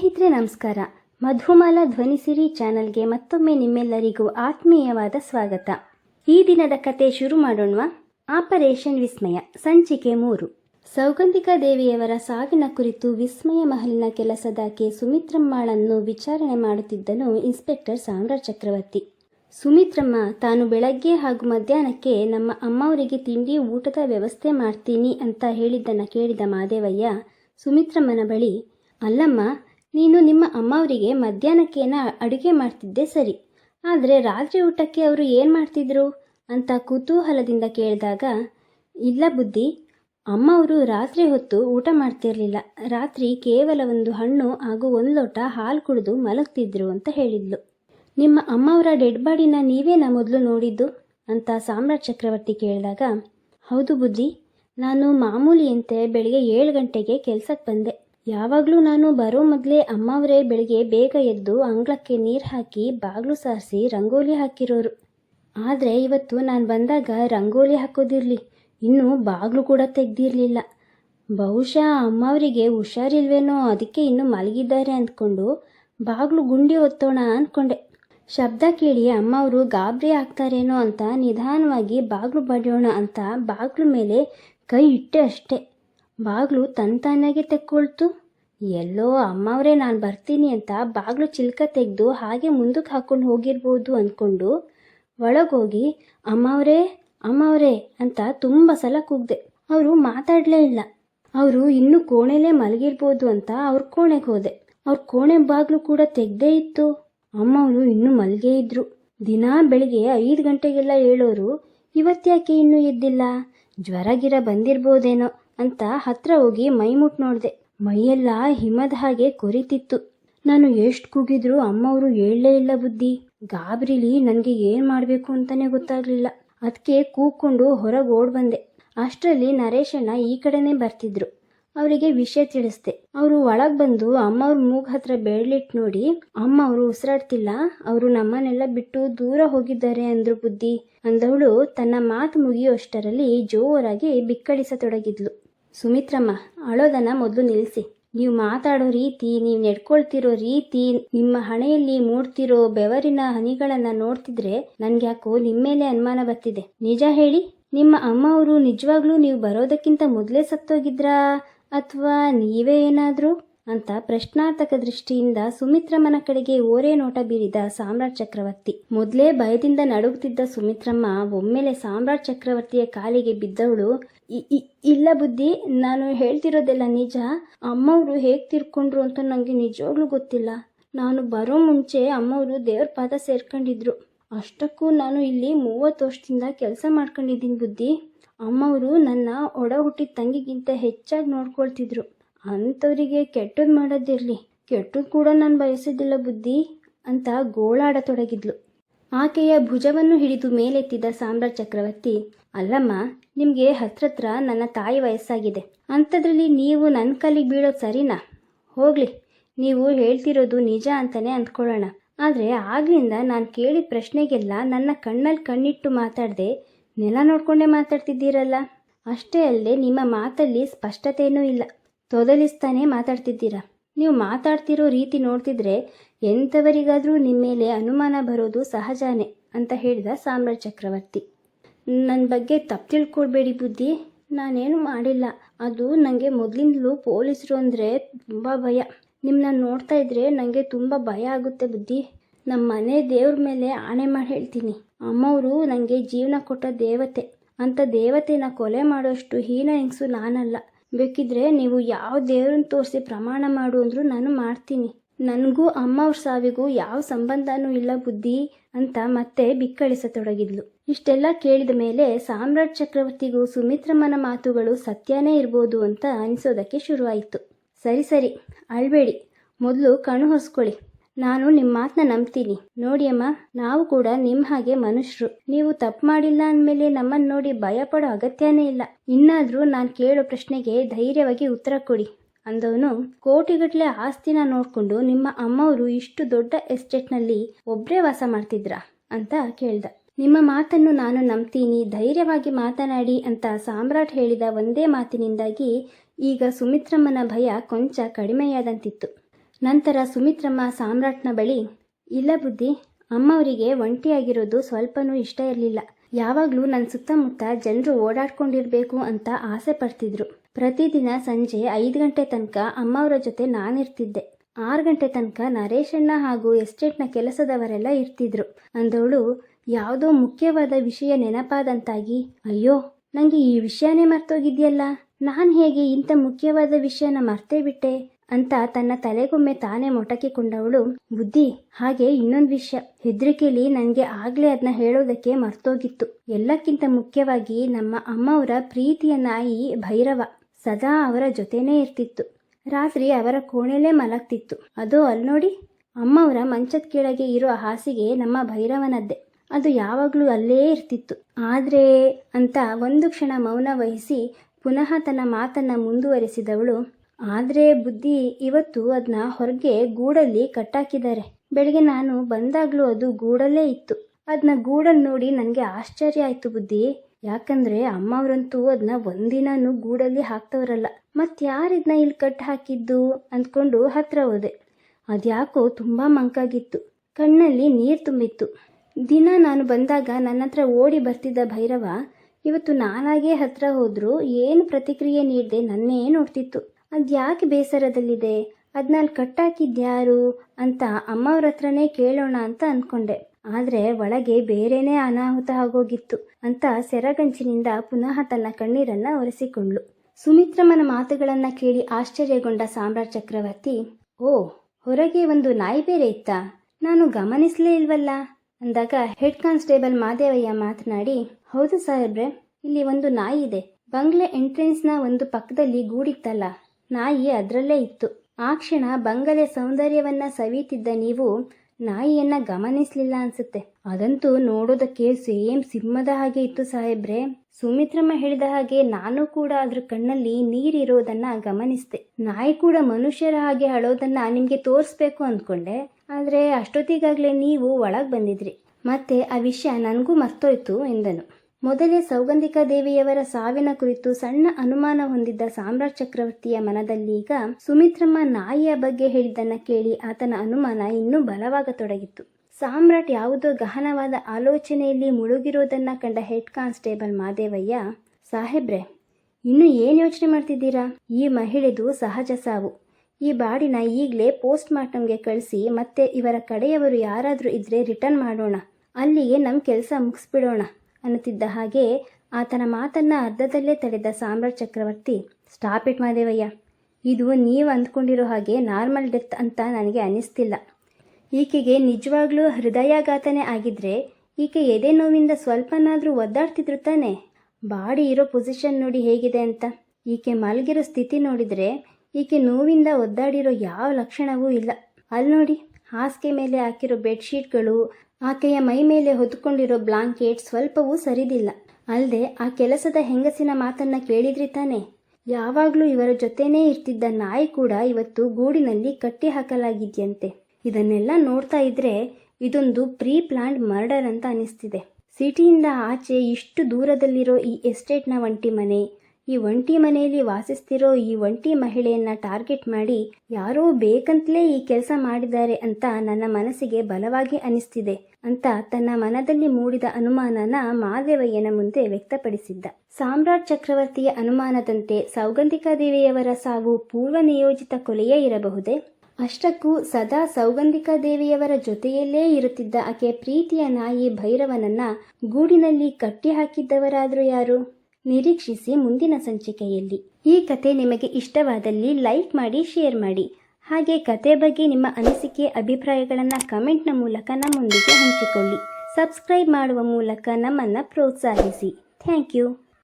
ಸ್ನೇಹಿತರೆ, ನಮಸ್ಕಾರ. ಮಧುಮಾಲ ಧ್ವನಿಸಿರಿ ಚಾನಲ್ಗೆ ಮತ್ತೊಮ್ಮೆ ನಿಮ್ಮೆಲ್ಲರಿಗೂ ಆತ್ಮೀಯವಾದ ಸ್ವಾಗತ. ಈ ದಿನದ ಕತೆ ಶುರು ಮಾಡೋಣವಾ? ಆಪರೇಷನ್ ವಿಸ್ಮಯ, ಸಂಚಿಕೆ ಮೂರು. ಸೌಗಂಧಿಕಾ ದೇವಿಯವರ ಸಾವಿನ ಕುರಿತು ವಿಸ್ಮಯ ಮಹಲಿನ ಕೆಲಸದ ಕೆ. ಸುಮಿತ್ರಮ್ಮಳನ್ನು ವಿಚಾರಣೆ ಮಾಡುತ್ತಿದ್ದನು ಇನ್ಸ್ಪೆಕ್ಟರ್ ಸಾಮ್ರಾಜ್ ಚಕ್ರವರ್ತಿ. ಸುಮಿತ್ರಮ್ಮ, ತಾನು ಬೆಳಗ್ಗೆ ಹಾಗೂ ಮಧ್ಯಾಹ್ನಕ್ಕೆ ನಮ್ಮ ಅಮ್ಮವರಿಗೆ ತಿಂಡಿ, ಊಟದ ವ್ಯವಸ್ಥೆ ಮಾಡ್ತೀನಿ ಅಂತ ಹೇಳಿದ್ದನ್ನು ಕೇಳಿದ ಮಾದೇವಯ್ಯ, ಸುಮಿತ್ರಮ್ಮನ ಬಳಿ, ಅಲ್ಲಮ್ಮ ನೀನು ನಿಮ್ಮ ಅಮ್ಮವರಿಗೆ ಮಧ್ಯಾಹ್ನಕ್ಕೇನ ಅಡುಗೆ ಮಾಡ್ತಿದ್ದೆ ಸರಿ. ಆದರೆ ರಾತ್ರಿ ಊಟಕ್ಕೆ ಅವರು ಏನು ಮಾಡ್ತಿದ್ರು? ಅಂತ ಕುತೂಹಲದಿಂದ ಕೇಳಿದಾಗ, ಇಲ್ಲ ಬುದ್ಧಿ, ಅಮ್ಮವರು ರಾತ್ರಿ ಹೊತ್ತು ಊಟ ಮಾಡ್ತಿರಲಿಲ್ಲ. ರಾತ್ರಿ ಕೇವಲ ಒಂದು ಹಣ್ಣು ಹಾಗೂ ಒಂದು ಲೋಟ ಹಾಲು ಕುಡಿದು ಮಲಗ್ತಿದ್ರು ಅಂತ ಹೇಳಿದ್ಲು. ನಿಮ್ಮ ಅಮ್ಮವರ ಡೆಡ್ ಬಾಡಿನ ನೀವೇನ ಮೊದಲು ನೋಡಿದ್ದು? ಅಂತ ಸಾಮ್ರಾಟ್ ಚಕ್ರವರ್ತಿ ಕೇಳಿದಾಗ, ಹೌದು ಬುದ್ಧಿ, ನಾನು ಮಾಮೂಲಿಯಂತೆ ಬೆಳಿಗ್ಗೆ ಏಳು ಗಂಟೆಗೆ ಕೆಲಸಕ್ಕೆ ಬಂದೆ. ಯಾವಾಗಲೂ ನಾನು ಬರೋ ಮೊದಲೇ ಅಮ್ಮವರೇ ಬೆಳಗ್ಗೆ ಬೇಗ ಎದ್ದು ಅಂಗಳಕ್ಕೆ ನೀರು ಹಾಕಿ ಬಾಗಿಲು ಸಾರಿಸಿ ರಂಗೋಲಿ ಹಾಕಿರೋರು. ಆದರೆ ಇವತ್ತು ನಾನು ಬಂದಾಗ ರಂಗೋಲಿ ಹಾಕೋದಿರಲಿ, ಇನ್ನೂ ಬಾಗಿಲು ಕೂಡ ತೆಗ್ದಿರಲಿಲ್ಲ. ಬಹುಶಃ ಅಮ್ಮವರಿಗೆ ಹುಷಾರಿಲ್ವೇನೋ ಅದಕ್ಕೆ ಇನ್ನೂ ಮಲಗಿದ್ದಾರೆ ಅಂದ್ಕೊಂಡು ಬಾಗಿಲು ಗುಂಡಿ ಒತ್ತೋಣ ಅಂದ್ಕೊಂಡೆ ಶಬ್ದ ಕೇಳಿ ಅಮ್ಮವರು ಗಾಬರಿ ಆಗ್ತಾರೇನೋ ಅಂತ ನಿಧಾನವಾಗಿ ಬಾಗಿಲು ಬಡಿಯೋಣ ಅಂತ ಬಾಗಿಲು ಮೇಲೆ ಕೈ ಇಟ್ಟೆ ಅಷ್ಟೆ. ಬಾಗಿಲು ತಂತಾನಾಗೆ ತೆಕ್ಕೊಳ್ತು. ಎಲ್ಲೋ ಅಮ್ಮವರೇ ನಾನು ಬರ್ತೀನಿ ಅಂತ ಬಾಗ್ಲು ಚಿಲ್ಕ ತೆಗೆದು ಹಾಗೆ ಮುಂದಕ್ಕೆ ಹಾಕ್ಕೊಂಡು ಹೋಗಿರ್ಬೋದು ಅಂದ್ಕೊಂಡು ಒಳಗೋಗಿ, ಅಮ್ಮವರೇ ಅಮ್ಮವರೇ ಅಂತ ತುಂಬ ಸಲ ಕೂಗ್ದೆ. ಅವರು ಮಾತಾಡಲೇ ಇಲ್ಲ. ಅವರು ಇನ್ನೂ ಕೋಣೆಲೇ ಮಲಗಿರ್ಬೋದು ಅಂತ ಅವ್ರ ಕೋಣೆಗೆ ಹೋದೆ. ಅವ್ರ ಕೋಣೆ ಬಾಗ್ಲು ಕೂಡ ತೆಗ್ದೇ ಇತ್ತು. ಅಮ್ಮವರು ಇನ್ನೂ ಮಲಗೇ ಇದ್ರು. ದಿನಾ ಬೆಳಿಗ್ಗೆ ಐದು ಗಂಟೆಗೆಲ್ಲ ಹೇಳೋರು ಇವತ್ತ್ಯಾಕೆ ಇನ್ನೂ ಎದ್ದಿಲ್ಲ? ಜ್ವರ ಗಿರ ಬಂದಿರ್ಬೋದೇನೋ? ಅಂತ ಹತ್ರ ಹೋಗಿ ಮೈ ಮುಟ್ ನೋಡಿದೆ. ಮೈಯೆಲ್ಲ ಹಿಮದ ಹಾಗೆ ಕೊರಿತಿತ್ತು. ನಾನು ಎಷ್ಟು ಕೂಗಿದ್ರು ಅಮ್ಮವರು ಹೇಳಲೇ ಇಲ್ಲ ಬುದ್ಧಿ. ಗಾಬರಿಲಿ ನನಗೆ ಏನು ಮಾಡಬೇಕು ಅಂತಲೇ ಗೊತ್ತಾಗಲಿಲ್ಲ. ಅದಕ್ಕೆ ಕೂಕೊಂಡು ಹೊರಗೆ ಓಡ್ ಬಂದೆ. ಅಷ್ಟರಲ್ಲಿ ನರೇಶಣ್ಣ ಈ ಕಡೆನೇ ಬರ್ತಿದ್ರು. ಅವರಿಗೆ ವಿಷಯ ತಿಳಿಸ್ದೆ. ಅವರು ಒಳಗೆ ಬಂದು ಅಮ್ಮವ್ರ ಮೂಗ್ ಹತ್ರ ಬೆಳ್ಳಿಟ್ಟು ನೋಡಿ, ಅಮ್ಮ, ಅವರು ಉಸಿರಾಡ್ತಿಲ್ಲ. ಅವರು ನಮ್ಮನ್ನೆಲ್ಲ ಬಿಟ್ಟು ದೂರ ಹೋಗಿದ್ದಾರೆ ಅಂದ್ರು ಬುದ್ಧಿ. ಅಂದವಳು ತನ್ನ ಮಾತು ಮುಗಿಯುವಷ್ಟರಲ್ಲಿ ಜೋರಾಗಿ ಬಿಕ್ಕಳಿಸತೊಡಗಿದ್ಲು. ಸುಮಿತ್ರಮ್ಮ ಅಳೋದನ್ನ ಮೊದಲು ನಿಲ್ಲಿಸಿ ನೀವು ಮಾತಾಡೋ ರೀತಿ, ನೀವು ನೆಡ್ಕೊಳ್ತಿರೋ ರೀತಿ, ನಿಮ್ಮ ಹಣೆಯಲ್ಲಿ ಮೂಡ್ತಿರೋ ಬೆವರಿನ ಹನಿಗಳನ್ನ ನೋಡ್ತಿದ್ರೆ ನನ್ಗೆ ಯಾಕೋ ನಿಮ್ಮೇಲೆ ಅನುಮಾನ ಬರ್ತಿದೆ. ನಿಜ ಹೇಳಿ, ನಿಮ್ಮ ಅಮ್ಮ ಅವರು ನಿಜವಾಗ್ಲೂ ನೀವು ಬರೋದಕ್ಕಿಂತ ಮೊದಲೇ ಸತ್ತೋಗಿದ್ರಾ? ಅಥವಾ ನೀವೇ ಏನಾದರೂ? ಅಂತ ಪ್ರಶ್ನಾರ್ಥಕ ದೃಷ್ಟಿಯಿಂದ ಸುಮಿತ್ರಮ್ಮನ ಕಡೆಗೆ ಓರೇ ನೋಟ ಬೀರಿದ ಸಾಮ್ರಾಟ್ ಚಕ್ರವರ್ತಿ. ಮೊದಲೇ ಭಯದಿಂದ ನಡುಗುತ್ತಿದ್ದ ಸುಮಿತ್ರಮ್ಮ ಒಮ್ಮೆಲೆ ಸಾಮ್ರಾಟ್ ಚಕ್ರವರ್ತಿಯ ಕಾಲಿಗೆ ಬಿದ್ದವಳು, "ಇ- ಇ- ಇಲ್ಲ ಬುದ್ಧಿ, ನಾನು ಹೇಳ್ತಿರೋದೆಲ್ಲ ನಿಜ? ಅಮ್ಮವರು ಹೇಗೆ ತಿರ್ಕೊಂಡ್ರು ಅಂತ ನನಗೆ ನಿಜವಾಗ್ಲೂ ಗೊತ್ತಿಲ್ಲ. ನಾನು ಬರೋ ಮುಂಚೆ ಅಮ್ಮವರು ದೇವ್ರ ಪಾದ ಸೇರ್ಕೊಂಡಿದ್ರು. ಅಷ್ಟಕ್ಕೂ ನಾನು ಇಲ್ಲಿ ಮೂವತ್ತು ವರ್ಷದಿಂದ ಕೆಲಸ ಮಾಡ್ಕೊಂಡಿದ್ದೀನಿ ಬುದ್ಧಿ. ಅಮ್ಮವರು ನನ್ನ ಒಡ ಹುಟ್ಟಿದ ತಂಗಿಗಿಂತ ಹೆಚ್ಚಾಗಿ ನೋಡ್ಕೊಳ್ತಿದ್ರು. ಅಂಥವರಿಗೆ ಕೆಟ್ಟದ್ದು ಮಾಡೋದಿರಲಿ. ಕೆಟ್ಟದ್ದು ಕೂಡ ನಾನು ಬಯಸಿದ್ದಿಲ್ಲ ಬುದ್ಧಿ ಅಂತ ಗೋಳಾಡತೊಡಗಿದ್ಲು. ಆಕೆಯ ಭುಜವನ್ನು ಹಿಡಿದು ಮೇಲೆತ್ತಿದ ಸಾಮ್ರಾಟ್ ಚಕ್ರವರ್ತಿ, ಅಲ್ಲಮ್ಮ, ನಿಮಗೆ ಹತ್ರತ್ರ ನನ್ನ ತಾಯಿ ವಯಸ್ಸಾಗಿದೆ. ಅಂಥದ್ರಲ್ಲಿ ನೀವು ನನ್ನ ಕಾಲಿಗೆ ಬೀಳೋದು ಸರಿನಾ? ಹೋಗಲಿ, ನೀವು ಹೇಳ್ತಿರೋದು ನಿಜ ಅಂತಲೇ ಅಂದ್ಕೊಳ್ಳೋಣ. ಆದರೆ ಆಗ್ಲಿಂದ ನಾನು ಕೇಳಿದ ಪ್ರಶ್ನೆಗೆಲ್ಲ ನನ್ನ ಕಣ್ಣಲ್ಲಿ ಕಣ್ಣಿಟ್ಟು ಮಾತಾಡದೆ ನೆಲ ನೋಡಿಕೊಂಡೇ ಮಾತಾಡ್ತಿದ್ದೀರಲ್ಲ? ಅಷ್ಟೇ ಅಲ್ಲದೆ ನಿಮ್ಮ ಮಾತಲ್ಲಿ ಸ್ಪಷ್ಟತೆಯೂ ಇಲ್ಲ. ತೊದಲಿಸ್ತಾನೆ ಮಾತಾಡ್ತಿದ್ದೀರಾ? ನೀವು ಮಾತಾಡ್ತಿರೋ ರೀತಿ ನೋಡ್ತಿದ್ರೆ ಎಂಥವರಿಗಾದರೂ ನಿಮ್ಮ ಮೇಲೆ ಅನುಮಾನ ಬರೋದು ಸಹಜಾನೆ ಅಂತ ಹೇಳಿದ ಸಾಮ್ರಾಟ್ ಚಕ್ರವರ್ತಿ. ನನ್ನ ಬಗ್ಗೆ ತಪ್ಪು ತಿಳ್ಕೊಳ್ಬೇಡಿ ಬುದ್ಧಿ. ನಾನೇನು ಮಾಡಿಲ್ಲ. ಅದು ನನಗೆ ಮೊದಲಿಂದಲೂ ಪೊಲೀಸರು ಅಂದರೆ ತುಂಬ ಭಯ. ನಿಮ್ಮನ್ನ ನೋಡ್ತಾ ಇದ್ರೆ ನನಗೆ ತುಂಬ ಭಯ ಆಗುತ್ತೆ ಬುದ್ಧಿ. ನಮ್ಮ ಮನೆ ದೇವ್ರ ಮೇಲೆ ಆಣೆ ಮಾಡಿ ಹೇಳ್ತೀನಿ. ಅಮ್ಮವರು ನನಗೆ ಜೀವನ ಕೊಟ್ಟ ದೇವತೆ. ಅಂತ ದೇವತೆನ ಕೊಲೆ ಮಾಡೋಷ್ಟು ಹೀನ ಹೆಂಗಸು ನಾನಲ್ಲ. ಬೇಕಿದ್ರೆ ನೀವು ಯಾವ ದೇವ್ರನ್ನ ತೋರಿಸಿ ಪ್ರಮಾಣ ಮಾಡು ಅಂದರೂ ನಾನು ಮಾಡ್ತೀನಿ. ನನಗೂ ಅಮ್ಮವ್ರ ಸಾವಿಗೂ ಯಾವ ಸಂಬಂಧನೂ ಇಲ್ಲ ಬುದ್ಧಿ ಅಂತ ಮತ್ತೆ ಬಿಕ್ಕಳಿಸತೊಡಗಿದ್ಲು. ಇಷ್ಟೆಲ್ಲ ಕೇಳಿದ ಮೇಲೆ ಸಾಮ್ರಾಟ್ ಚಕ್ರವರ್ತಿಗೂ ಸುಮಿತ್ರಮ್ಮನ ಮಾತುಗಳು ಸತ್ಯನೇ ಇರ್ಬೋದು ಅಂತ ಅನಿಸೋದಕ್ಕೆ ಶುರುವಾಯಿತು. ಸರಿ ಸರಿ, ಅಳ್ಬೇಡಿ. ಮೊದಲು ಕಣ್ಣು ಹೊಸ್ಕೊಳ್ಳಿ ನಾನು ನಿಮ್ಮ ಮಾತನ್ನ ನಂಬ್ತೀನಿ. ನೋಡಿ ಅಮ್ಮ, ನಾವು ಕೂಡ ನಿಮ್ಮ ಹಾಗೆ ಮನುಷ್ಯರು ನೀವು ತಪ್ಪು ಮಾಡಿಲ್ಲ ಅಂದಮೇಲೆ ನಮ್ಮನ್ನು ನೋಡಿ ಭಯ ಪಡೋ ಅಗತ್ಯನೇ ಇಲ್ಲ. ಇನ್ನಾದರೂ ನಾನು ಕೇಳೋ ಪ್ರಶ್ನೆಗೆ ಧೈರ್ಯವಾಗಿ ಉತ್ತರ ಕೊಡಿ. ಅಂದವನು ಕೋಟಿಗಟ್ಟಲೆ ಆಸ್ತಿನ ನೋಡಿಕೊಂಡು ನಿಮ್ಮ ಅಮ್ಮವರು ಇಷ್ಟು ದೊಡ್ಡ ಎಸ್ಟೇಟ್ನಲ್ಲಿ ಒಬ್ಬರೇ ವಾಸ ಮಾಡ್ತಿದ್ರಾ ಅಂತ ಕೇಳ್ದ. ನಿಮ್ಮ ಮಾತನ್ನು ನಾನು ನಂಬ್ತೀನಿ, ಧೈರ್ಯವಾಗಿ ಮಾತನಾಡಿ ಅಂತ ಸಾಮ್ರಾಟ್ ಹೇಳಿದ ಒಂದೇ ಮಾತಿನಿಂದಾಗಿ ಈಗ ಸುಮಿತ್ರಮ್ಮನ ಭಯ ಕೊಂಚ ಕಡಿಮೆಯಾದಂತಿತ್ತು. ನಂತರ ಸುಮಿತ್ರಮ್ಮ ಸಾಮ್ರಾಟ್ನ ಬಳಿ, ಇಲ್ಲ ಬುದ್ಧಿ, ಅಮ್ಮವರಿಗೆ ಒಂಟಿಯಾಗಿರೋದು ಸ್ವಲ್ಪನೂ ಇಷ್ಟ ಇರಲಿಲ್ಲ. ಯಾವಾಗಲೂ ನನ್ನ ಸುತ್ತಮುತ್ತ ಜನರು ಓಡಾಡ್ಕೊಂಡಿರಬೇಕು ಅಂತ ಆಸೆ ಪಡ್ತಿದ್ರು. ಪ್ರತಿದಿನ ಸಂಜೆ ಐದು ಗಂಟೆ ತನಕ ಅಮ್ಮವರ ಜೊತೆ ನಾನಿರ್ತಿದ್ದೆ. ಆರು ಗಂಟೆ ತನಕ ನರೇಶಣ್ಣ ಹಾಗೂ ಎಸ್ಟೇಟ್ನ ಕೆಲಸದವರೆಲ್ಲ ಇರ್ತಿದ್ರು. ಅಂದವಳು, ಯಾವುದೋ ಮುಖ್ಯವಾದ ವಿಷಯ ನೆನಪಾದಂತಾಗಿ, ಅಯ್ಯೋ ನನಗೆ ಈ ವಿಷಯನೇ ಮರ್ತೋಗಿದೆಯಲ್ಲ. ನಾನು ಹೇಗೆ ಇಂಥ ಮುಖ್ಯವಾದ ವಿಷಯನ ಮರ್ತೇ ಬಿಟ್ಟೆ? ಅಂತ ತನ್ನ ತಲೆಗೊಮ್ಮೆ ತಾನೇ ಮೊಟಕಿಕೊಂಡವಳು ಬುದ್ಧಿ, ಹಾಗೆ ಇನ್ನೊಂದು ವಿಷಯ. ಹೆದರಿಕೆಲಿ ನನಗೆ ಆಗ್ಲೇ ಅದನ್ನ ಹೇಳೋದಕ್ಕೆ ಮರ್ತೋಗಿತ್ತು. ಎಲ್ಲಕ್ಕಿಂತ ಮುಖ್ಯವಾಗಿ ನಮ್ಮ ಅಮ್ಮವರ ಪ್ರೀತಿಯ ನಾಯಿ ಭೈರವ. ಸದಾ ಅವರ ಜೊತೆನೇ ಇರ್ತಿತ್ತು. ರಾತ್ರಿ ಅವರ ಕೋಣೆಲೇ ಮಲಗ್ತಿತ್ತು. ಅದು ಅಲ್ಲಿ ನೋಡಿ, ಅಮ್ಮವರ ಮಂಚದ ಕೆಳಗೆ ಇರೋ ಹಾಸಿಗೆ ನಮ್ಮ ಭೈರವನದ್ದೆ. ಅದು ಯಾವಾಗಲೂ ಅಲ್ಲೇ ಇರ್ತಿತ್ತು. ಆದರೆ ಅಂತ ಒಂದು ಕ್ಷಣ ಮೌನ ವಹಿಸಿ ಪುನಃ ತನ್ನ ಮಾತನ್ನ ಮುಂದುವರಿಸಿದವಳು ಆದರೆ ಬುದ್ಧಿ ಇವತ್ತು ಅದನ್ನ ಹೊರಗೆ ಗೂಡಲ್ಲಿ ಕಟ್ಟಾಕಿದ್ದಾರೆ. ಬೆಳಗ್ಗೆ ನಾನು ಬಂದಾಗಲೂ ಅದು ಗೂಡಲ್ಲೇ ಇತ್ತು. ಅದನ್ನ ಗೂಡಲ್ಲಿ ನೋಡಿ ನನಗೆ ಆಶ್ಚರ್ಯ ಆಯಿತು ಬುದ್ಧಿ. ಯಾಕಂದ್ರೆ ಅಮ್ಮವ್ರಂತೂ ಅದನ್ನ ಒಂದಿನೂ ಗೂಡಲ್ಲಿ ಹಾಕ್ತವ್ರಲ್ಲ. ಇದನ್ನ ಇಲ್ಲಿ ಕಟ್ ಹಾಕಿದ್ದು ಅಂದ್ಕೊಂಡು ಹತ್ರ ಹೋದೆ. ಅದ್ಯಾಕೋ ತುಂಬ ಮಂಕಾಗಿತ್ತು. ಕಣ್ಣಲ್ಲಿ ನೀರು ತುಂಬಿತ್ತು. ದಿನ ನಾನು ಬಂದಾಗ ನನ್ನ ಹತ್ರ ಓಡಿ ಬರ್ತಿದ್ದ ಭೈರವ, ಇವತ್ತು ನಾನಾಗೇ ಹತ್ರ ಹೋದರೂ, ಏನು ಪ್ರತಿಕ್ರಿಯೆ ನೀಡದೆ ನನ್ನೇ ನೋಡ್ತಿತ್ತು. ಅದ್ಯಾಕೆ ಬೇಸರದಲ್ಲಿದೆ? ಅಲ್ಲಿ ಕಟ್ಟಾಕಿದ್ಯಾರು ಅಂತ ಅಮ್ಮವ್ರ ಹತ್ರನೇ ಕೇಳೋಣ ಅಂತ ಅಂದ್ಕೊಂಡೆ ಆದರೆ ಒಳಗೆ ಬೇರೆನೇ ಅನಾಹುತ ಆಗೋಗಿತ್ತು ಅಂತ ಸೆರಗಂಚಿನಿಂದ ಪುನಃ ತನ್ನ ಕಣ್ಣೀರನ್ನ ಒರೆಸಿಕೊಂಡ್ಳು. ಸುಮಿತ್ರಮ್ಮನ ಮಾತುಗಳನ್ನ ಕೇಳಿ ಆಶ್ಚರ್ಯಗೊಂಡ ಸಾಮ್ರಾಟ್ ಚಕ್ರವರ್ತಿ, ಓ, ಹೊರಗೆ ಒಂದು ನಾಯಿ ಬೇರೆ ಇತ್ತ? ನಾನು ಗಮನಿಸಲೇ ಇಲ್ವಲ್ಲ? ಅಂದಾಗ ಹೆಡ್ ಕಾನ್ಸ್ಟೇಬಲ್ ಮಾದೇವಯ್ಯ ಮಾತನಾಡಿ, ಹೌದು ಸಾಹೇಬ್ರೆ, ಇಲ್ಲಿ ಒಂದು ನಾಯಿ ಇದೆ. ಬಂಗ್ಲೆ ಎಂಟ್ರೆನ್ಸ್ನ ಒಂದು ಪಕ್ಕದಲ್ಲಿ ಗೂಡಿತ್ತಲ್ಲ ನಾಯಿ ಅದರಲ್ಲೇ ಇತ್ತು. ಆ ಕ್ಷಣ ಬಂಗಲೆ ಸೌಂದರ್ಯವನ್ನ ಸವಿತಿದ್ದ ನೀವು ನಾಯಿಯನ್ನ ಗಮನಿಸಲಿಲ್ಲ ಅನ್ಸುತ್ತೆ. ಅದಂತೂ ನೋಡೋದಕ್ಕೆ ಸೇಮ್ ಸಿಂಹದ ಹಾಗೆ ಇತ್ತು ಸಾಹೇಬ್ರೆ. ಸುಮಿತ್ರಮ್ಮ ಹೇಳಿದ ಹಾಗೆ ನಾನು ಕೂಡ ಅದ್ರ ಕಣ್ಣಲ್ಲಿ ನೀರಿರೋದನ್ನ ಗಮನಿಸಿದೆ. ನಾಯಿ ಕೂಡ ಮನುಷ್ಯರ ಹಾಗೆ ಅಳೋದನ್ನ ನಿಮ್ಗೆ ತೋರಿಸ್ಬೇಕು ಅಂದ್ಕೊಂಡೆ. ಆದ್ರೆ ಅಷ್ಟೊತ್ತಿಗಾಗ್ಲೇ ನೀವು ಒಳಗ್ ಬಂದಿದ್ರಿ. ಮತ್ತೆ ಆ ವಿಷಯ ನನಗೂ ಮರ್ತೋಯ್ತು ಎಂದನು. ಮೊದಲೇ ಸೌಗಂಧಿಕಾ ದೇವಿಯವರ ಸಾವಿನ ಕುರಿತು ಸಣ್ಣ ಅನುಮಾನ ಹೊಂದಿದ್ದ ಸಾಮ್ರಾಟ್ ಚಕ್ರವರ್ತಿಯ ಮನದಲ್ಲೀಗ ಸುಮಿತ್ರಮ್ಮ ನಾಯಿಯ ಬಗ್ಗೆ ಹೇಳಿದ್ದನ್ನ ಕೇಳಿ ಆತನ ಅನುಮಾನ ಇನ್ನೂ ಬಲವಾಗತೊಡಗಿತ್ತು. ಸಾಮ್ರಾಟ್ ಯಾವುದೋ ಗಹನವಾದ ಆಲೋಚನೆಯಲ್ಲಿ ಮುಳುಗಿರೋದನ್ನ ಕಂಡ ಹೆಡ್ ಕಾನ್ಸ್ಟೇಬಲ್ ಮಾದೇವಯ್ಯ, ಸಾಹೇಬ್ರೆ, ಇನ್ನು ಏನು ಯೋಚನೆ ಮಾಡ್ತಿದ್ದೀರಾ? ಈ ಮಹಿಳೆದು ಸಹಜ ಸಾವು. ಈ ಬಾಡಿನ ಈಗಲೇ ಪೋಸ್ಟ್ ಮಾರ್ಟಮ್ಗೆ ಕಳಿಸಿ ಮತ್ತೆ ಇವರ ಕಡೆಯವರು ಯಾರಾದರೂ ಇದ್ರೆ ರಿಟರ್ನ್ ಮಾಡೋಣ. ಅಲ್ಲಿಗೆ ನಮ್ಮ ಕೆಲಸ ಮುಗಿಸ್ಬಿಡೋಣ. ಅನ್ನುತ್ತಿದ್ದ ಹಾಗೆ ಆತನ ಮಾತನ್ನ ಅರ್ಧದಲ್ಲೇ ತಡೆದ ಸಾಮ್ರಾಟ್ ಚಕ್ರವರ್ತಿ, ಸ್ಟಾಪ್ ಇಟ್ ಮಾದೇವಯ್ಯ. ಇದು ನೀವು ಅಂದ್ಕೊಂಡಿರೋ ಹಾಗೆ ನಾರ್ಮಲ್ ಡೆತ್ ಅಂತ ನನಗೆ ಅನಿಸ್ತಿಲ್ಲ. ಈಕೆಗೆ ನಿಜವಾಗ್ಲೂ ಹೃದಯಾಘಾತನೇ ಆಗಿದ್ರೆ ಈಕೆ ಎದೆ ನೋವಿಂದ ಸ್ವಲ್ಪನಾದರೂ ಒದ್ದಾಡ್ತಿದ್ರು ತಾನೆ? ಬಾಡಿ ಇರೋ ಪೊಸಿಷನ್ ನೋಡಿ ಹೇಗಿದೆ ಅಂತ. ಈಕೆ ಮಲಗಿರೋ ಸ್ಥಿತಿ ನೋಡಿದರೆ ಈಕೆ ನೋವಿಂದ ಒದ್ದಾಡಿರೋ ಯಾವ ಲಕ್ಷಣವೂ ಇಲ್ಲ. ಅಲ್ಲಿ ನೋಡಿ ಹಾಸಿಗೆ ಮೇಲೆ ಹಾಕಿರೋ ಬೆಡ್ಶೀಟ್ಗಳು ಆಕೆಯ ಮೈ ಮೇಲೆ ಹೊದ್ಕೊಂಡಿರೋ ಬ್ಲಾಂಕೆಟ್ ಸ್ವಲ್ಪವೂ ಸರಿದಿಲ್ಲ. ಅಲ್ಲದೆ ಆ ಕೆಲಸದ ಹೆಂಗಸಿನ ಮಾತನ್ನ ಕೇಳಿದ್ರಿ ತಾನೆ. ಯಾವಾಗಲೂ ಇವರ ಜೊತೆನೇ ಇರ್ತಿದ್ದ ನಾಯಿ ಕೂಡ ಇವತ್ತು ಗೂಡಿನಲ್ಲಿ ಕಟ್ಟಿ ಹಾಕಲಾಗಿದ್ಯಂತೆ. ಇದನ್ನೆಲ್ಲ ನೋಡ್ತಾ ಇದ್ರೆ ಇದೊಂದು ಪ್ರೀ ಪ್ಲಾನ್ಡ್ ಮರ್ಡರ್ ಅಂತ ಅನಿಸ್ತಿದೆ. ಸಿಟಿಯಿಂದ ಆಚೆ ಇಷ್ಟು ದೂರದಲ್ಲಿರೋ ಈ ಎಸ್ಟೇಟ್ನ ಒಂಟಿ ಮನೆ ಈ ಒಂಟಿ ಮನೆಯಲ್ಲಿ ವಾಸಿಸ್ತಿರೋ ಈ ಒಂಟಿ ಮಹಿಳೆಯನ್ನ ಟಾರ್ಗೆಟ್ ಮಾಡಿ ಯಾರೋ ಬೇಕಂತಲೇ ಈ ಕೆಲಸ ಮಾಡಿದ್ದಾರೆ ಅಂತ ನನ್ನ ಮನಸ್ಸಿಗೆ ಬಲವಾಗಿ ಅನಿಸ್ತಿದೆ ಅಂತ ತನ್ನ ಮನದಲ್ಲಿ ಮೂಡಿದ ಅನುಮಾನನ ಮಾದೇವಯ್ಯನ ಮುಂದೆ ವ್ಯಕ್ತಪಡಿಸಿದ್ದ. ಸಾಮ್ರಾಟ್ ಚಕ್ರವರ್ತಿಯ ಅನುಮಾನದಂತೆ ಸೌಗಂಧಿಕಾ ದೇವಿಯವರ ಸಾವು ಪೂರ್ವ ನಿಯೋಜಿತ ಕೊಲೆಯೇ ಇರಬಹುದೇ? ಅಷ್ಟಕ್ಕೂ ಸದಾ ಸೌಗಂಧಿಕಾ ದೇವಿಯವರ ಜೊತೆಯಲ್ಲೇ ಇರುತ್ತಿದ್ದ ಆಕೆ ಪ್ರೀತಿಯ ನಾಯಿ ಭೈರವನನ್ನ ಗೂಡಿನಲ್ಲಿ ಕಟ್ಟಿ ಹಾಕಿದ್ದವರಾದರೂ ಯಾರು? ನಿರೀಕ್ಷಿಸಿ ಮುಂದಿನ ಸಂಚಿಕೆಯಲ್ಲಿ. ಈ ಕತೆ ನಿಮಗೆ ಇಷ್ಟವಾದಲ್ಲಿ ಲೈಕ್ ಮಾಡಿ, ಶೇರ್ ಮಾಡಿ. ಹಾಗೆ ಕತೆ ಬಗ್ಗೆ ನಿಮ್ಮ ಅನಿಸಿಕೆ, ಅಭಿಪ್ರಾಯಗಳನ್ನು ಕಮೆಂಟ್ನ ಮೂಲಕ ನಮ್ಮೊಂದಿಗೆ ಹಂಚಿಕೊಳ್ಳಿ. ಸಬ್ಸ್ಕ್ರೈಬ್ ಮಾಡುವ ಮೂಲಕ ನಮ್ಮನ್ನು ಪ್ರೋತ್ಸಾಹಿಸಿ. Thank you.